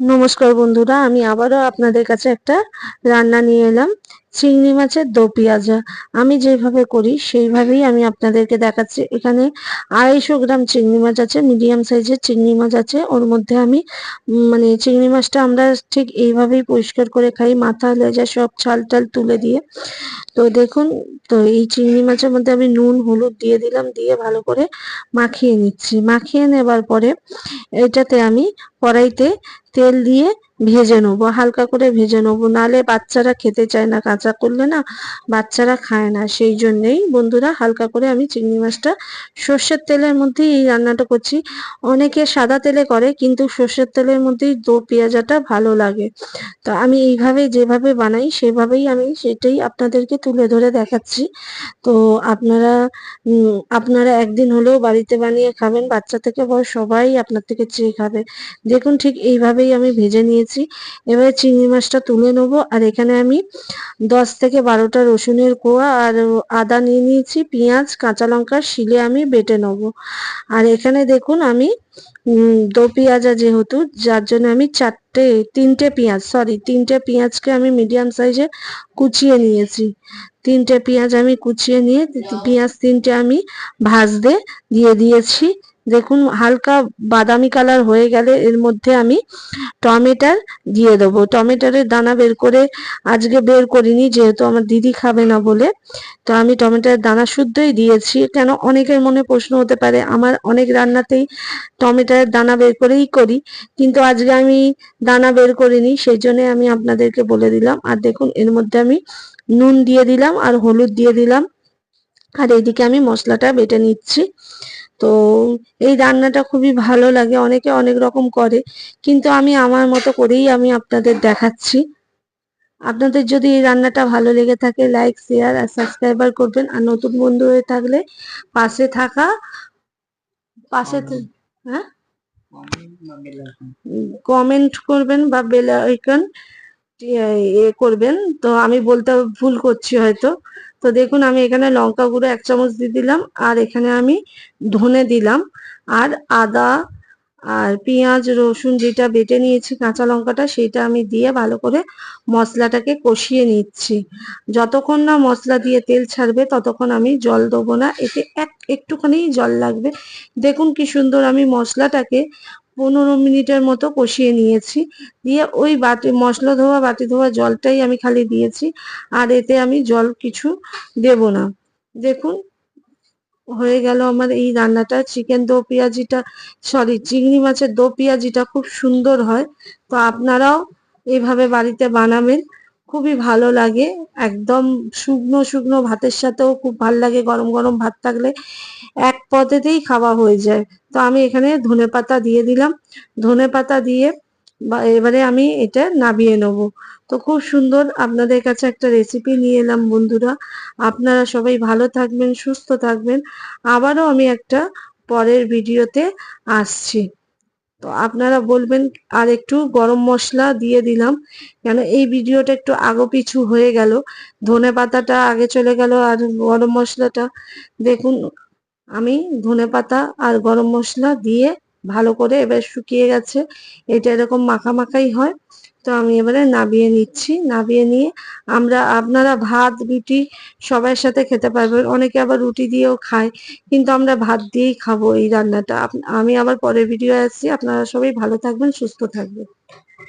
নমস্কার বন্ধুরা, আমি আবারও আপনাদের কাছে একটা রান্না নিয়ে এলাম, চিংড়ি মাছের দো পেঁয়াজা। আমি যেভাবে করি, সেইভাবেই আমি আপনাদেরকে দেখাচ্ছি। এখানে আড়াইশো গ্রাম চিংড়ি মাছ আছে, মিডিয়াম সাইজের চিংড়ি মাছ আছে। ওর মধ্যে আমি মানে চিংড়ি মাছটা আমরা ঠিক এইভাবেই পরিষ্কার করে খাই, মাথা, লেজা সব ছাল টাল তুলে দিয়ে। তো দেখুন, তো এই চিংড়ি মাছের মধ্যে আমি নুন, হলুদ দিয়ে দিলাম, দিয়ে ভালো করে মাখিয়ে নিচ্ছি। মাখিয়ে নেবার পরে এটাতে আমি কড়াইতে তেল দিয়ে ভেজে নেব, হালকা করে ভেজে নেব। নালে বাচ্চারা খেতে চায় না, কাঁচা করলে না বাচ্চারা খায় না। সেই জন্যেই বন্ধুরা হালকা করে আমি চিংড়ি মাছটা সর্ষের তেলের মধ্যেই এই রান্নাটা করছি। অনেকে সাদা তেলে করে, কিন্তু সর্ষের তেলের মধ্যেই দো পেঁয়াজাটা ভালো লাগে। তো আমি এইভাবে যেভাবে বানাই, সেভাবেই আমি সেটাই আপনাদেরকে তুলে ধরে দেখাচ্ছি। তো আপনারা আপনারা একদিন হলেও বাড়িতে বানিয়ে খাবেন, বাচ্চা থেকে বড় সবাই আপনার থেকে চেয়ে খাবে। দেখুন ঠিক এইভাবেই আমি ভেজে নিয়েছি। এবারে চিংড়ি মাছটা তুলে নেব। আর এখানে আমি দশ থেকে বারোটা রসুনের কোয়া আর আদা নিয়ে নিয়েছি, পেঁয়াজ, কাঁচা লঙ্কা শিলে আমি বেটে নেব। আর এখানে দেখুন আমি দো পেঁয়াজা যেহেতু, যার জন্য আমি চারটে, তিনটে পেঁয়াজ সরি তিনটে পেঁয়াজকে আমি মিডিয়াম সাইজে কুচিয়ে নিয়েছি। তিনটে পেঁয়াজ আমি কুচিয়ে নিয়ে, পেঁয়াজ তিনটে আমি ভাজতে দিয়ে দিয়েছি। দেখুন, হালকা বাদামি কালার হয়ে গেলে এর মধ্যে আমি টমেটার দিয়ে দেবো। টমেটারের দানা বের করে আজকে বের করিনি, যেহেতু আমার দিদি খাবে না বলে। তো আমি টমেটোর দানা শুদ্ধই দিয়েছি। কেন? অনেকের মনে প্রশ্ন হতে পারে, আমার অনেক রান্নাতেই টমেটোর দানা বের করেই করি। কিন্তু আজকে আমি দানা বের করিনি, সেই জন্য আমি আপনাদেরকে বলে দিলাম। আর দেখুন, এর মধ্যে আমি নুন দিয়ে দিলাম আর হলুদ দিয়ে দিলাম। আর এইদিকে আমি মশলাটা বেটে নিচ্ছি। তো এই রান্নাটা খুবই ভালো লাগে। অনেকে অনেক রকম করে। কিন্তু আমি আমার মতো করেই আমি আপনাদের দেখাচ্ছি। আপনাদের যদি এই রান্নাটা ভালো লেগে থাকে লাইক শেয়ার আর সাবস্ক্রাইবার করবেন। আর নতুন বন্ধু হয়ে থাকলে পাশে থাকা, পাশে হ্যাঁ? কমেন্ট করবেন বা বেল আইকন এ করবেন। তো আমি বলতে ভুল করছি হয়তো। তো দেখুন, আমি এখানে লঙ্কা গুঁড়ো এক চামচ দিয়ে দিলাম, আর এখানে আমি ধনে দিলাম, আর আদা আর পেঁয়াজ, রসুন যেটা বেটে নিয়েছি কাঁচা লঙ্কাটা, সেটা আমি দিয়ে ভালো করে মশলাটাকে কষিয়ে নিচ্ছি। যতক্ষণ না মশলা দিয়ে তেল ছাড়বে, ততক্ষণ আমি জল দেবো না। এতে এক, একটুখানি জল লাগবে। দেখুন কি সুন্দর আমি মশলাটাকে পনেরো মিনিটের মতো কষিয়ে নিয়েছি। দিয়ে ওই বাটি, মশলা ধোয়া, বাটি ধোয়া জলটাই আমি খালি দিয়েছি। আর এতে আমি জল কিছু দেব না। দেখুন, হয়ে গেল আমার এই রান্নাটা। চিকেন দো পেঁয়াজিটা, সরি, চিংড়ি মাছের দো পেঁয়াজিটা খুব সুন্দর হয়। তো আপনারাও এভাবে বাড়িতে বানাবেন। খুবই ভালো লাগে। একদম শুকনো শুকনো ভাতের সাথেও খুব ভালো লাগে। গরম গরম ভাত থাকলে এক পদেতেই খাওয়া হয়ে যায়। তো আমি এখানে ধনে পাতা দিয়ে দিলাম। ধনে পাতা দিয়ে এবারে আমি এটা নাবিয়ে নেব। তো খুব সুন্দর আপনাদের কাছে একটা রেসিপি নিয়ে এলাম বন্ধুরা। আপনারা সবাই ভালো থাকবেন, সুস্থ থাকবেন। আবারও আমি একটা পরের ভিডিওতে আসছি। তো আপনারা বলবেন আর একটু গরম মশলা দিয়ে দিলাম। কেন এই ভিডিওটা একটু আগো পিছু হয়ে গেল। ধনে পাতাটা আগে চলে গেল আর গরম মশলাটা। দেখুন, আমি ধনে পাতা আর গরম মশলা দিয়ে ভালো করে এবার শুকিয়ে গেছে। এটা এরকম মাখা মাখাই হয়। তো আমি এবারে নাবিয়ে নিচ্ছি। নাবিয়ে নিয়ে আমরা, আপনারা ভাত, রুটি সবার সাথে খেতে পারবেন। অনেকে আবার রুটি দিয়েও খায়, কিন্তু আমরা ভাত দিয়েই খাব এই রান্নাটা। আমি আবার পরের ভিডিও আসছি। আপনারা সবাই ভালো থাকবেন, সুস্থ থাকবেন।